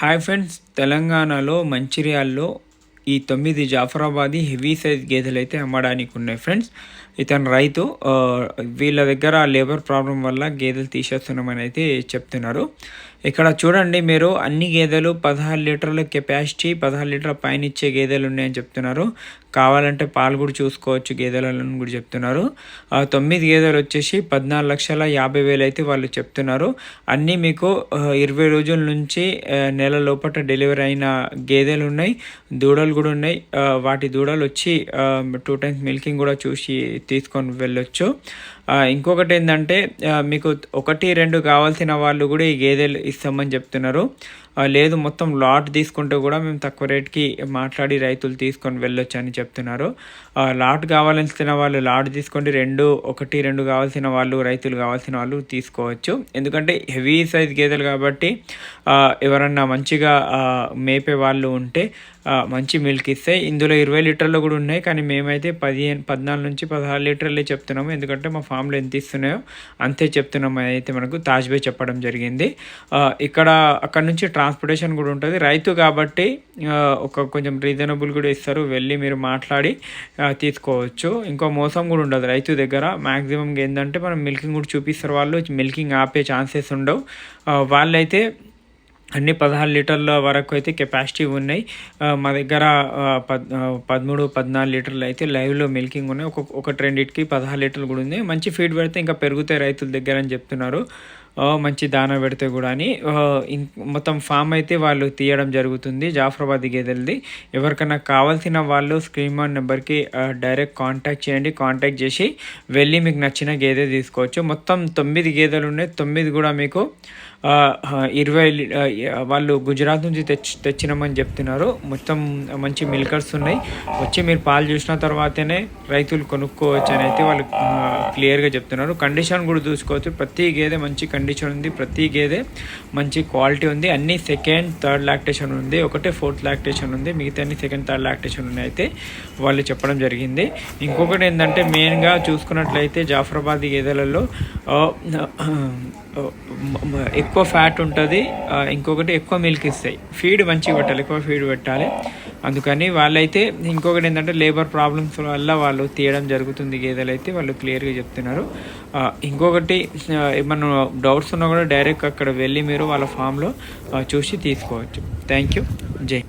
Hi friends తెలంగాణలో మంచిర్యాల్లో ఈ తొమ్మిది జాఫరాబాదీ హెవీ సైజ్ గేదెలు అయితే అమ్మడానికి ఉన్నాయి ఫ్రెండ్స్. ఇతను రైతు వీళ్ళ దగ్గర లేబర్ ప్రాబ్లం వల్ల గేదెలు తీసేస్తున్నామని అయితే చెప్తున్నారు. ఇక్కడ చూడండి మీరు అన్ని గేదెలు పదహారు లీటర్ల కెపాసిటీ పదహారు లీటర్ల పైన ఇచ్చే గేదెలు ఉన్నాయని చెప్తున్నారు. కావాలంటే పాలు కూడా చూసుకోవచ్చు గేదెలను కూడా చెప్తున్నారు. తొమ్మిది గేదెలు వచ్చేసి పద్నాలుగు లక్షల యాభై వేలు అయితే వాళ్ళు చెప్తున్నారు. అన్నీ మీకు ఇరవై రోజుల నుంచి నెల లోపల డెలివరీ అయిన గేదెలు ఉన్నాయి దూడలు కూడా ఉన్నాయి. వాటి దూడలు వచ్చి టూ టైమ్స్ మిల్కింగ్ కూడా చూసి తీసుకొని వెళ్ళొచ్చు. ఇంకొకటి ఏంటంటే మీకు ఒకటి రెండు కావాల్సిన వాళ్ళు కూడా ఈ గేదెలు ఇస్తామని చెప్తున్నారు. లేదు మొత్తం లాట్ తీసుకుంటే కూడా మేము తక్కువ రేట్కి మాట్లాడి రైతులు తీసుకొని వెళ్ళొచ్చు అని చెప్తున్నారు లాట్ కావాల్సిన వాళ్ళు లాట్ తీసుకోండి. రెండు ఒకటి రెండు కావాల్సిన వాళ్ళు రైతులు కావాల్సిన వాళ్ళు తీసుకోవచ్చు. ఎందుకంటే హెవీ సైజ్ గేదెలు కాబట్టి ఎవరన్నా మంచిగా మేపే వాళ్ళు ఉంటే మంచి మిల్క్ ఇస్తాయి ఇందులో ఇరవై లీటర్లు కూడా ఉన్నాయి. కానీ మేమైతే పదిహేను పద్నాలుగు నుంచి పదహారు లీటర్లే చెప్తున్నాము. ఎందుకంటే మా ఫామ్లో ఎంత ఇస్తున్నాయో అంతే చెప్తున్నాం అయితే మనకు తాజ్బే చెప్పడం జరిగింది. ఇక్కడ అక్కడ నుంచి ట్రాన్స్పోర్టేషన్ కూడా ఉంటుంది. రైతు కాబట్టి ఒక కొంచెం రీజనబుల్ కూడా ఇస్తారు. వెళ్ళి మీరు మాట్లాడి తీసుకోవచ్చు. ఇంకో మోసం కూడా ఉండదు రైతు దగ్గర. మ్యాక్సిమం ఏంటంటే మనం మిల్కింగ్ కూడా చూపిస్తారు వాళ్ళు. మిల్కింగ్ ఆపే ఛాన్సెస్ ఉండవు. వాళ్ళైతే అన్ని పదహారు లీటర్ల వరకు అయితే కెపాసిటీ ఉన్నాయి. మా దగ్గర పద్ పదమూడు పద్నాలుగు లీటర్లు అయితే లైవ్లో మిల్కింగ్ ఉన్నాయి. ఒక ఒక రెండింటికి పదహారు లీటర్లు కూడా ఉంది మంచి ఫీడ్ పెడితే ఇంకా పెరుగుతాయి రైతుల దగ్గర అని చెప్తున్నారు. మంచి దాన పెడితే కూడా అని మొత్తం ఫామ్ అయితే వాళ్ళు తీయడం జరుగుతుంది జాఫరాబాద్ గేదెలది. ఎవరికైనా కావాల్సిన వాళ్ళు స్క్రీన్ ఆన్ నెంబర్కి డైరెక్ట్ కాంటాక్ట్ చేయండి. కాంటాక్ట్ చేసి వెళ్ళి మీకు నచ్చిన గేదె తీసుకోవచ్చు. మొత్తం తొమ్మిది గేదెలు ఉన్నాయి. తొమ్మిది కూడా మీకు ఇరవై వాళ్ళు గుజరాత్ నుంచి తెచ్చి తెచ్చినామని చెప్తున్నారు. మొత్తం మంచి మిల్కర్స్ ఉన్నాయి. వచ్చి మీరు పాలు చూసిన తర్వాతనే రైతులు కొనుక్కోవచ్చు అని అయితే వాళ్ళు క్లియర్గా చెప్తున్నారు. కండిషన్ కూడా చూసుకోవచ్చు. ప్రతి గేదె మంచి కండిషన్ ఉంది ప్రతి గేదె మంచి క్వాలిటీ ఉంది అన్ని సెకండ్ థర్డ్ లాక్టేషన్ ఉంది ఒకటే ఫోర్త్ లాక్టేషన్ ఉంది మిగతా అన్ని సెకండ్ థర్డ్ లాక్టేషన్ ఉన్నాయి అయితే వాళ్ళు చెప్పడం జరిగింది. ఇంకొకటి ఏంటంటే మెయిన్గా చూసుకున్నట్లయితే జాఫరాబాద్ గేదెలలో ఎక్కువ ఫ్యాట్ ఉంటుంది ఇంకొకటి ఎక్కువ మిల్క్ ఇస్తాయి. ఫీడ్ మంచిగా పెట్టాలి ఎక్కువ ఫీడ్ పెట్టాలి. అందుకని వాళ్ళైతే ఇంకొకటి ఏంటంటే లేబర్ ప్రాబ్లమ్స్ వల్ల వాళ్ళు తీయడం జరుగుతుంది గేదెలు అయితే వాళ్ళు క్లియర్గా చెప్తున్నారు. ఇంకొకటి ఏమన్నా డౌట్స్ ఉన్నా కూడా డైరెక్ట్ అక్కడ వెళ్ళి మీరు వాళ్ళ ఫామ్లో చూసి తీసుకోవచ్చు. థ్యాంక్ యూ జై